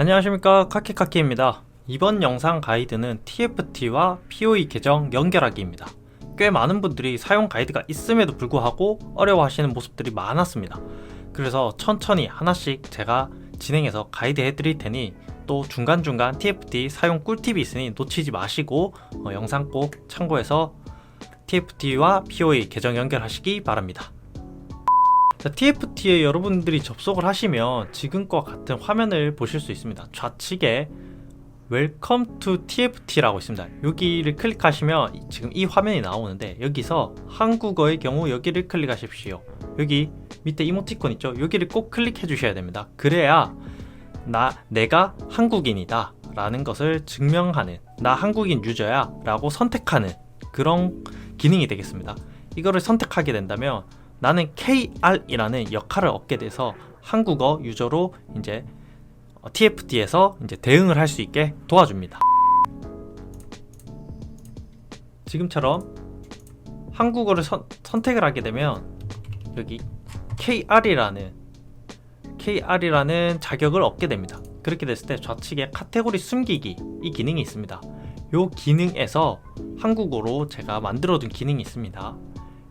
안녕하십니까. 카키카키입니다. 이번 영상 가이드는 TFT와 POE 계정 연결하기입니다. 꽤 많은 분들이 사용 가이드가 있음에도 불구하고 어려워하시는 모습들이 많았습니다. 그래서 천천히 하나씩 제가 진행해서 가이드 해드릴 테니 또 중간중간 TFT 사용 꿀팁이 있으니 놓치지 마시고 어, 영상 꼭 참고해서 TFT와 POE 계정 연결하시기 바랍니다 자, TFT에 여러분들이 접속을 하시면 지금과 같은 화면을 보실 수 있습니다. 좌측에 Welcome to TFT라고 있습니다. 여기를 클릭하시면 이- 지금 이 화면이 나오는데 여기서 한국어의 경우 여기를 클릭하십시오. 여기 밑에 이모티콘 있죠? 여기를 꼭 클릭해 주셔야 됩니다. 그래야 나 내가 한국인이다 라는 것을 증명하는 나 한국인 유저야 라고 선택하는 그런 기능이 되겠습니다. 이거를 선택하게 된다면 나는 KR이라는 역할을 얻게 돼서 한국어 유저로 이제 어, TFT에서 이제 대응을 할 수 있게 도와줍니다. 지금처럼 한국어를 선, 선택을 하게 되면 여기 KR이라는 KR이라는 자격을 얻게 됩니다. 그렇게 됐을 때 좌측에 카테고리 숨기기 이 기능이 있습니다. 이 기능에서 한국어로 제가 만들어둔 기능이 있습니다.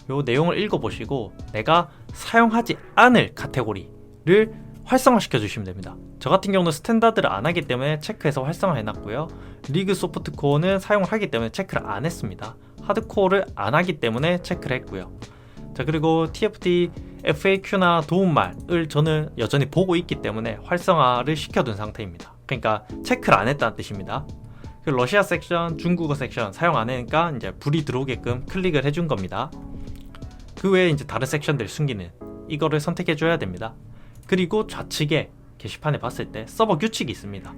요 내용을 읽어보시고 내가 사용하지 않을 카테고리를 활성화시켜 주시면 됩니다. 저 같은 경우는 스탠다드를 안 하기 때문에 체크해서 활성화 해 놨고요. 리그 소프트 코어는 사용을 하기 때문에 체크를 안 했습니다. 하드코어를 안 하기 때문에 체크를 했고요. 자 그리고 TFT FAQ나 도움말을 저는 여전히 보고 있기 때문에 활성화를 시켜둔 상태입니다. 그러니까 체크를 안 했다는 뜻입니다. 그 러시아 섹션, 중국어 섹션 사용 안 하니까 이제 불이 들어오게끔 클릭을 해준 겁니다. 그 외에 이제 다른 섹션들 숨기는 이거를 선택해 줘야 됩니다. 그리고 좌측에 게시판에 봤을 때 서버 규칙이 있습니다.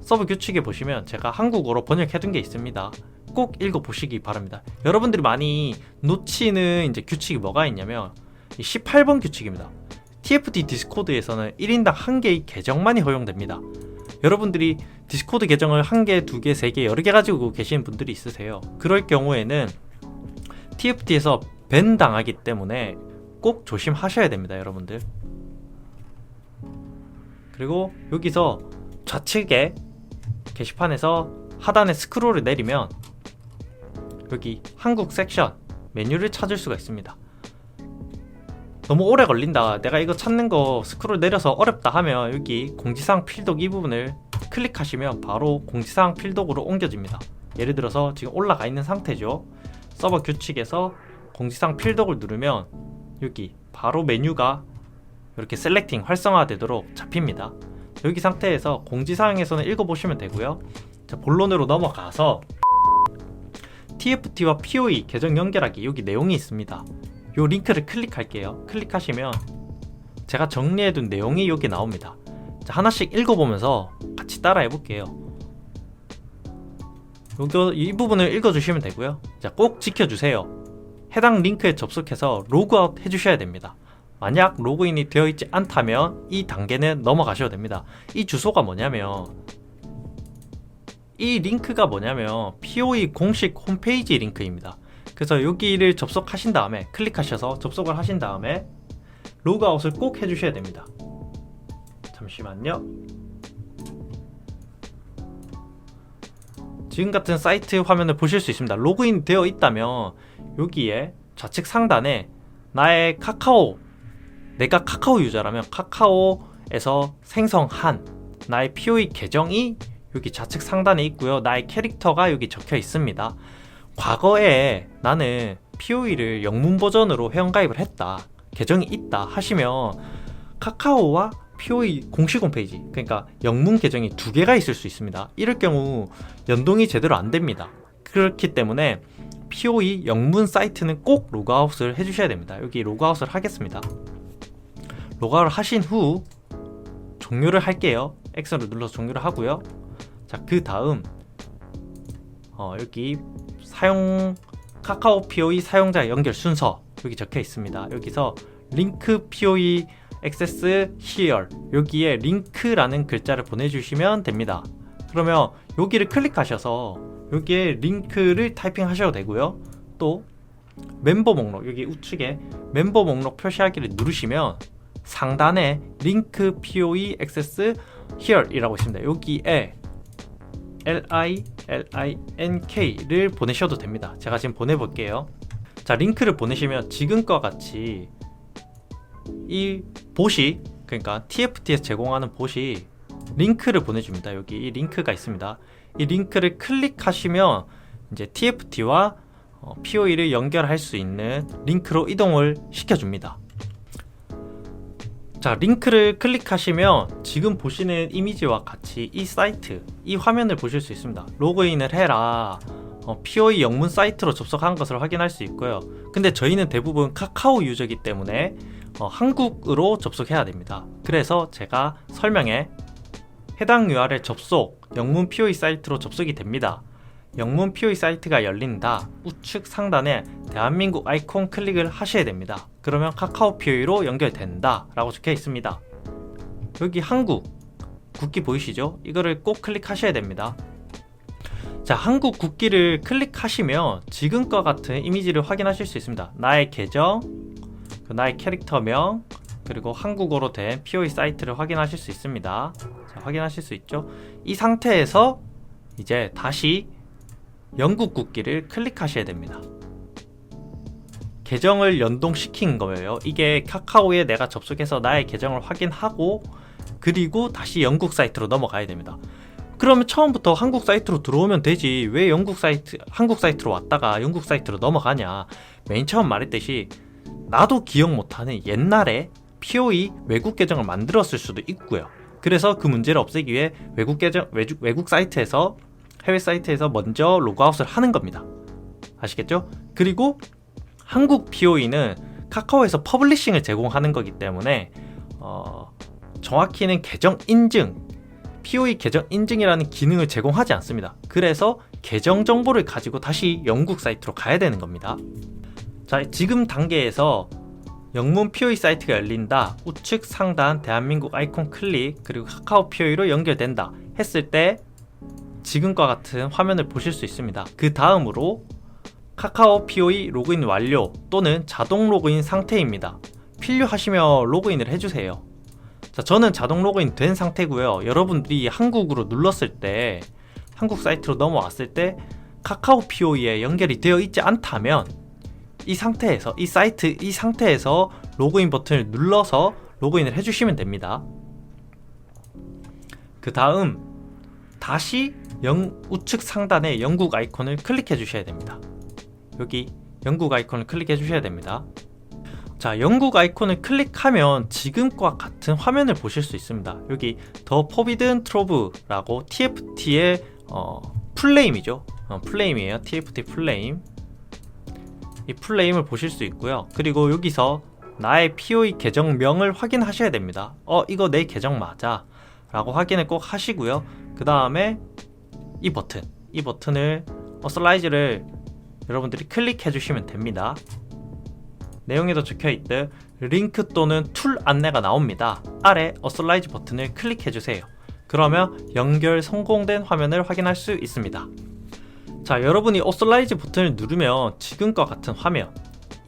서버 규칙에 보시면 제가 한국어로 번역해 둔 게 있습니다. 꼭 읽어 보시기 바랍니다. 여러분들이 많이 놓치는 이제 규칙이 뭐가 있냐면 이 18번 규칙입니다. TFT 디스코드에서는 1인당 1개의 계정만이 허용됩니다. 여러분들이 디스코드 계정을 1개, 2개, 3개 여러 개 가지고 계시는 분들이 있으세요. 그럴 경우에는 TFT에서 밴 당하기 때문에 꼭 조심하셔야 됩니다, 여러분들. 그리고 여기서 좌측에 게시판에서 하단에 스크롤을 내리면 여기 한국 섹션 메뉴를 찾을 수가 있습니다. 너무 오래 걸린다. 내가 이거 찾는 거 스크롤 내려서 어렵다 하면 여기 공지사항 필독 이 부분을 클릭하시면 바로 공지사항 필독으로 옮겨집니다. 예를 들어서 지금 올라가 있는 상태죠. 서버 규칙에서 공지사항 필독을 누르면 여기 바로 메뉴가 이렇게 셀렉팅 활성화되도록 잡힙니다. 여기 상태에서 공지사항에서는 읽어보시면 되고요. 자, 본론으로 넘어가서 TFT와 POE 계정 연결하기 여기 내용이 있습니다. 요 링크를 클릭할게요. 클릭하시면 제가 정리해둔 내용이 여기 나옵니다. 자, 하나씩 읽어보면서 같이 따라해 볼게요. 여기 이 부분을 읽어주시면 되고요. 자, 꼭 지켜주세요. 해당 링크에 접속해서 로그아웃 해주셔야 됩니다. 만약 로그인이 되어 있지 않다면 이 단계는 넘어가셔도 됩니다. 이 주소가 뭐냐면 이 링크가 뭐냐면 POE 공식 홈페이지 링크입니다. 그래서 여기를 접속하신 다음에 클릭하셔서 접속을 하신 다음에 로그아웃을 꼭 해주셔야 됩니다. 잠시만요. 지금 같은 사이트 화면을 보실 수 있습니다. 로그인 되어 있다면 여기에 좌측 상단에 나의 카카오 내가 카카오 유저라면 카카오에서 생성한 나의 POE 계정이 여기 좌측 상단에 있고요. 나의 캐릭터가 여기 적혀 있습니다. 과거에 나는 POE를 영문 버전으로 회원가입을 했다. 계정이 있다 하시면 카카오와 POE 공식 홈페이지 그러니까 영문 계정이 두 개가 있을 수 있습니다. 이럴 경우 연동이 제대로 안 됩니다. 그렇기 때문에 POE 영문 사이트는 꼭 로그아웃을 해주셔야 됩니다. 여기 로그아웃을 하겠습니다. 로그아웃을 하신 후 종료를 할게요. X를 눌러서 종료를 하고요. 자, 그 다음 어, 여기 사용 카카오 POE 사용자 연결 순서 여기 적혀 있습니다. 여기서 링크 POE 액세스 here 여기에 링크라는 글자를 보내주시면 됩니다. 그러면 여기를 클릭하셔서 여기에 링크를 타이핑하셔도 되고요. 또 멤버 목록 여기 우측에 멤버 목록 표시하기를 누르시면 상단에 링크 POE access here이라고 있습니다. 여기에 li link를 보내셔도 됩니다. 제가 지금 보내볼게요. 자 링크를 보내시면 지금과 같이 이 봇이 그러니까 TFT에서 제공하는 봇이 링크를 보내줍니다. 여기 이 링크가 있습니다. 이 링크를 클릭하시면 이제 TFT와 어, POE를 연결할 수 있는 링크로 이동을 시켜줍니다. 자, 링크를 클릭하시면 지금 보시는 이미지와 같이 이 사이트, 이 화면을 보실 수 있습니다. 로그인을 해라. 어, POE 영문 사이트로 접속한 것을 확인할 수 있고요. 근데 저희는 대부분 카카오 유저이기 때문에 어, 한국으로 접속해야 됩니다. 그래서 제가 설명에 해당 URL 접속, 영문 POE 사이트로 접속이 됩니다. 영문 POE 사이트가 열린다. 우측 상단에 대한민국 아이콘 클릭을 하셔야 됩니다. 그러면 카카오 POE로 연결된다. 라고 적혀 있습니다. 여기 한국 국기 보이시죠? 이거를 꼭 클릭하셔야 됩니다. 자, 한국 국기를 클릭하시면 지금과 같은 이미지를 확인하실 수 있습니다. 나의 계정, 그 나의 캐릭터명, 그리고 한국어로 된 POE 사이트를 확인하실 수 있습니다. 자, 확인하실 수 있죠? 이 상태에서 이제 다시 영국 국기를 클릭하셔야 됩니다. 계정을 연동시킨 거예요. 이게 카카오에 내가 접속해서 나의 계정을 확인하고 그리고 다시 영국 사이트로 넘어가야 됩니다. 그러면 처음부터 한국 사이트로 들어오면 되지 왜 영국 사이트 한국 사이트로 왔다가 영국 사이트로 넘어가냐 맨 처음 말했듯이 나도 기억 못하는 옛날에 POE 외국 계정을 만들었을 수도 있고요. 그래서 그 문제를 없애기 위해 외국 계정 외국, 외국 사이트에서 해외 사이트에서 먼저 로그아웃을 하는 겁니다. 아시겠죠? 그리고 한국 POE는 카카오에서 퍼블리싱을 제공하는 거기 때문에 어, 정확히는 계정 인증, POE 계정 인증이라는 기능을 제공하지 않습니다. 그래서 계정 정보를 가지고 다시 영국 사이트로 가야 되는 겁니다. 자, 지금 단계에서 영문 POE 사이트가 열린다. 우측 상단 대한민국 아이콘 클릭 그리고 카카오 POE로 연결된다 했을 때 지금과 같은 화면을 보실 수 있습니다. 그 다음으로 카카오 POE 로그인 완료 또는 자동 로그인 상태입니다. 필요하시면 로그인을 해주세요. 자, 저는 자동 로그인 된 상태고요. 여러분들이 한국으로 눌렀을 때 한국 사이트로 넘어왔을 때 카카오 POE에 연결이 되어 있지 않다면 이 상태에서 이 사이트 이 상태에서 로그인 버튼을 눌러서 로그인을 해주시면 됩니다. 그 다음 다시 영, 우측 상단에 영국 아이콘을 클릭해 주셔야 됩니다. 여기 영국 아이콘을 클릭해 주셔야 됩니다. 자, 영국 아이콘을 클릭하면 지금과 같은 화면을 보실 수 있습니다. 여기 더 포비든 트로브라고 TFT의 어, 풀네임이죠. 어, 플레임이에요. TFT 플레임. 이 플레임을 보실 수 있고요. 그리고 여기서 나의 POE 계정명을 확인하셔야 됩니다. 어, 이거 내 계정 맞아. 라고 확인을 꼭 하시고요. 그 다음에 이 버튼, 이 버튼을 어, 슬라이즈를 여러분들이 클릭해 주시면 됩니다. 내용에도 적혀 있듯 링크 또는 툴 안내가 나옵니다. 아래 어슬라이즈 버튼을 클릭해 주세요. 그러면 연결 성공된 화면을 확인할 수 있습니다. 자, 여러분이 어슬라이즈 버튼을 누르면 지금과 같은 화면,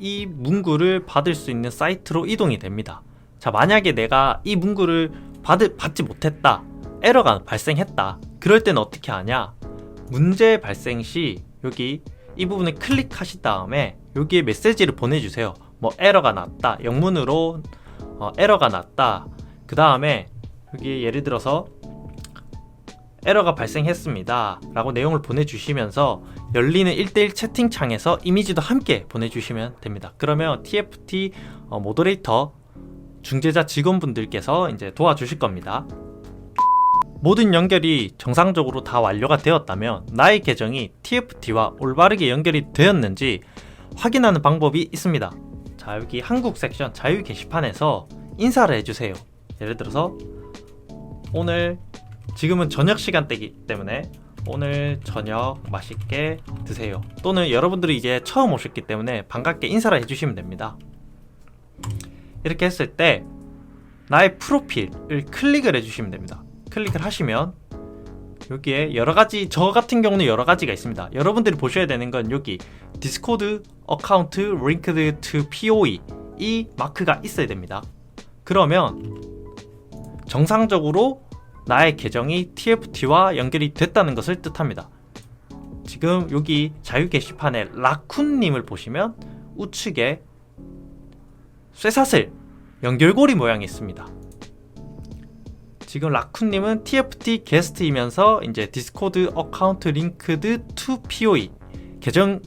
이 문구를 받을 수 있는 사이트로 이동이 됩니다. 자, 만약에 내가 이 문구를 받, 받지 못했다, 에러가 발생했다. 그럴 때는 어떻게 하냐? 문제 발생 시 여기 이 부분을 클릭하신 다음에 여기에 메시지를 보내주세요. 뭐 에러가 났다, 영문으로 어, 에러가 났다. 그 다음에 여기 예를 들어서 에러가 발생했습니다. 라고 내용을 보내주시면서 열리는 1대1 채팅창에서 이미지도 함께 보내주시면 됩니다. 그러면 TFT 어, 모더레이터 중재자 직원분들께서 이제 도와주실 겁니다. 모든 연결이 정상적으로 다 완료가 되었다면 나의 계정이 TFT와 올바르게 연결이 되었는지 확인하는 방법이 있습니다. 자, 여기 한국 섹션 자유 게시판에서 인사를 해주세요. 예를 들어서 오늘 지금은 저녁 시간대이기 때문에 오늘 저녁 맛있게 드세요. 또는 여러분들이 이제 처음 오셨기 때문에 반갑게 인사를 해주시면 됩니다. 이렇게 했을 때 나의 프로필을 클릭을 해주시면 됩니다. 클릭을 하시면 여기에 여러 가지 저 같은 경우는 여러 가지가 있습니다. 여러분들이 보셔야 되는 건 여기 디스코드 어카운트 linked to POE 이 마크가 있어야 됩니다. 그러면 정상적으로 나의 계정이 TFT와 연결이 됐다는 것을 뜻합니다. 지금 여기 자유 게시판에 라쿤님을 보시면 우측에 쇠사슬 연결고리 모양이 있습니다. 지금 라쿤님은 TFT 게스트이면서 이제 디스코드 어카운트 링크드 to POE 계정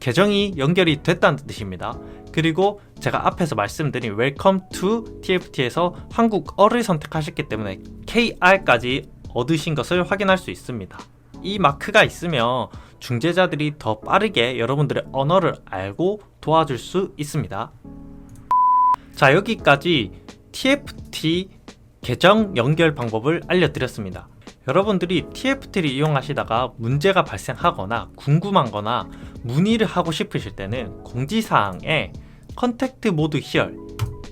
계정이 연결이 됐다는 뜻입니다. 그리고 제가 앞에서 말씀드린 웰컴 투 TFT에서 한국어를 선택하셨기 때문에 KR까지 얻으신 것을 확인할 수 있습니다. 이 마크가 있으면 중재자들이 더 빠르게 여러분들의 언어를 알고 도와줄 수 있습니다. 자, 여기까지 TFT 계정 연결 방법을 알려드렸습니다. 여러분들이 TFT를 이용하시다가 문제가 발생하거나 궁금한 거나 문의를 하고 싶으실 때는 공지사항에 컨택트 모드 히얼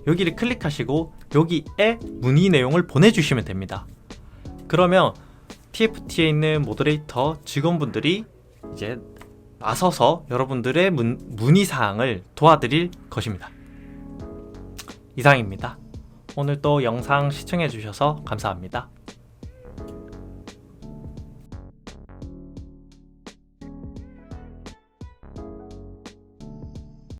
여기를 클릭하시고 여기에 문의 내용을 보내주시면 됩니다. 그러면 TFT에 있는 모더레이터 직원분들이 이제 나서서 여러분들의 문, 문의 사항을 도와드릴 것입니다. 이상입니다. 오늘 또 영상 시청해 주셔서 감사합니다.